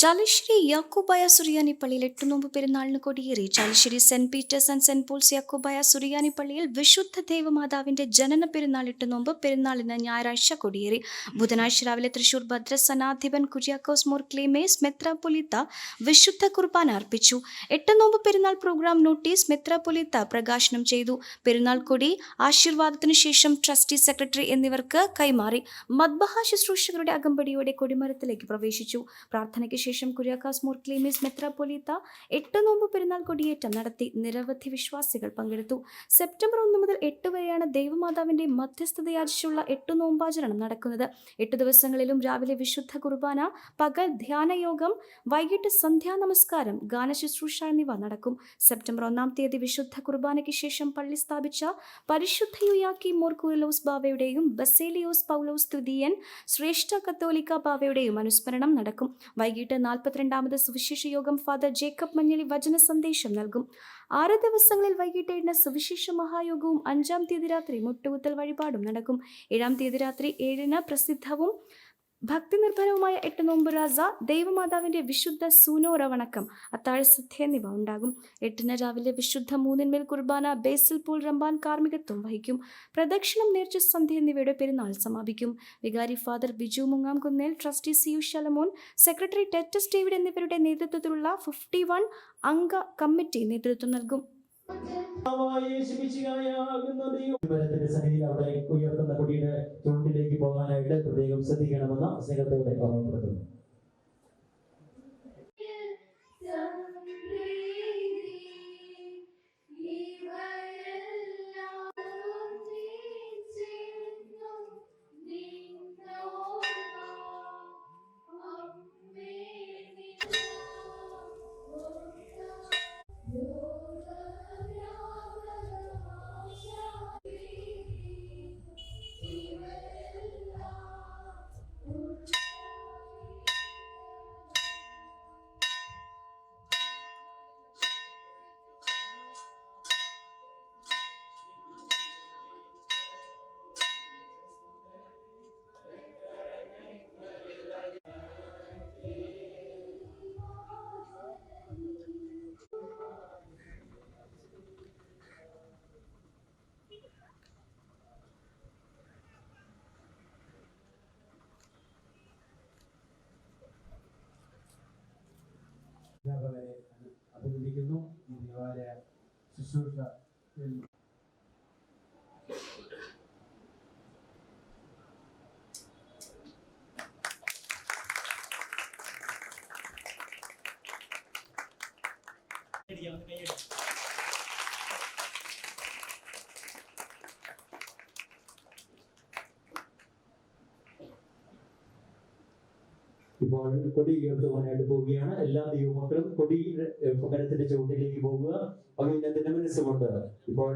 ചാലിശ്ശേരി യാക്കോബായ സുറിയാനി പള്ളിയിൽ എട്ടുനോമ്പ് പെരുന്നാളിന് കൊടിയേറി. Chalissery Saint Peter's and Saint Paul's Yakobaya Suriyani പള്ളിയിൽ വിശുദ്ധ ദേവമാതാവിന്റെ ജനന പെരുന്നാൾ എട്ടുനോമ്പ് പെരുന്നാളിന് ഞായറാഴ്ച കൊടിയേറി. ബുധനാഴ്ച രാവിലെ തൃശൂർ ഭദ്രസനാധിപൻ കുര്യാക്കോസ് മോർ ക്ലീമേസ് മെത്രാപൊലിത്ത വിശുദ്ധ കുർബാന അർപ്പിച്ചു. എട്ടുനോമ്പ് പെരുന്നാൾ പ്രോഗ്രാം നോട്ടീസ് മെത്രാപൊലിത്ത പ്രകാശനം ചെയ്തു. പെരുന്നാൾ കൊടി ആശീർവാദത്തിനു ശേഷം ട്രസ്റ്റി സെക്രട്ടറി എന്നിവർക്ക് കൈമാറി. മദ്ബഹ ശുശ്രൂഷകരുടെ അകമ്പടിയോടെ കൊടിമരത്തിലേക്ക് പ്രവേശിച്ചു. പ്രാർത്ഥനയ്ക്ക് ശേഷം കുര്യാക്കാസ് മോർ ക്ലീമീസ് മെത്രാപ്പൊലീത്ത എട്ട് നോമ്പ് പെരുന്നാൾ കൊടിയേറ്റം നടത്തി നിരവധി വിശ്വാസികൾ പങ്കെടുത്തു. സെപ്റ്റംബർ ഒന്ന് മുതൽ എട്ട് വരെയാണ് ദൈവമാതാവിന്റെ മധ്യസ്ഥതയാചിച്ചുള്ള എട്ട് നോമ്പാചരണം നടക്കുന്നത്. എട്ട് ദിവസങ്ങളിലും രാവിലെ വിശുദ്ധ കുർബാന പകൽ ധ്യാനയോഗം വൈകിട്ട് സന്ധ്യാ നമസ്കാരം ഗാനശുശ്രൂഷ എന്നിവ നടക്കും. സെപ്റ്റംബർ ഒന്നാം തീയതി വിശുദ്ധ കുർബാനയ്ക്ക് ശേഷം പള്ളി സ്ഥാപിച്ച പരിശുദ്ധ യുയാക്കി മോർ കുരലോസ് ബാവയുടെയും ബസേലിയോസ് പൗലോസ് തുതിയൻ ശ്രേഷ്ഠ കത്തോലിക്ക ബാവയുടെയും അനുസ്മരണം നടക്കും. വൈകിട്ട് നാൽപ്പത്തിരണ്ടാമത് സുവിശേഷ യോഗം ഫാദർ ജേക്കബ് മഞ്ഞളി വചന സന്ദേശം നൽകും. ആറ് ദിവസങ്ങളിൽ വൈകിട്ട് ഏഴിന് സുവിശേഷ മഹായോഗവും അഞ്ചാം തീയതി രാത്രി മുട്ടുകുത്തൽ വഴിപാടും നടക്കും. ഏഴാം തീയതി രാത്രി ഏഴിന് പ്രസിദ്ധവും ഭക്തിനിർഭരവുമായ എട്ട് നോമ്പ് രാസ ദൈവമാതാവിന്റെ വിശുദ്ധ സൂനോറ വണക്കം അത്താഴ സദ്യ എന്നിവ ഉണ്ടാകും. എട്ടിന് രാവിലെ വിശുദ്ധ മൂന്നിന്മേൽ കുർബാന ബേസിൽ പൂൾ റമ്പാൻ കാർമ്മികത്വം വഹിക്കും. പ്രദക്ഷിണം നേർച്ച സന്ധ്യ എന്നിവയുടെ പെരുന്നാൾ സമാപിക്കും. വികാരി father Biju Mungamkunnel trustee C U Shalamon secretary Titus David എന്നിവരുടെ നേതൃത്വത്തിലുള്ള ഫിഫ്റ്റി വൺ അംഗ കമ്മിറ്റി നേതൃത്വം നൽകും. പ്രത്യേകം ശ്രദ്ധിക്കണമെന്ന് സ്നേഹത്തോടെ ഓർമ്മപ്പെടുത്തുന്നു. ശുശ്രൂഷ ഇപ്പോൾ കൊടി ഉയർത്തുവാനായിട്ട് പോവുകയാണ്. എല്ലാ ദൈവമക്കളും കൊടി പകരത്തിന്റെ ചുവട്ടിലേക്ക് പോകുക അഭിനന്ദന മനസ്സുകൊണ്ട് ഇപ്പോൾ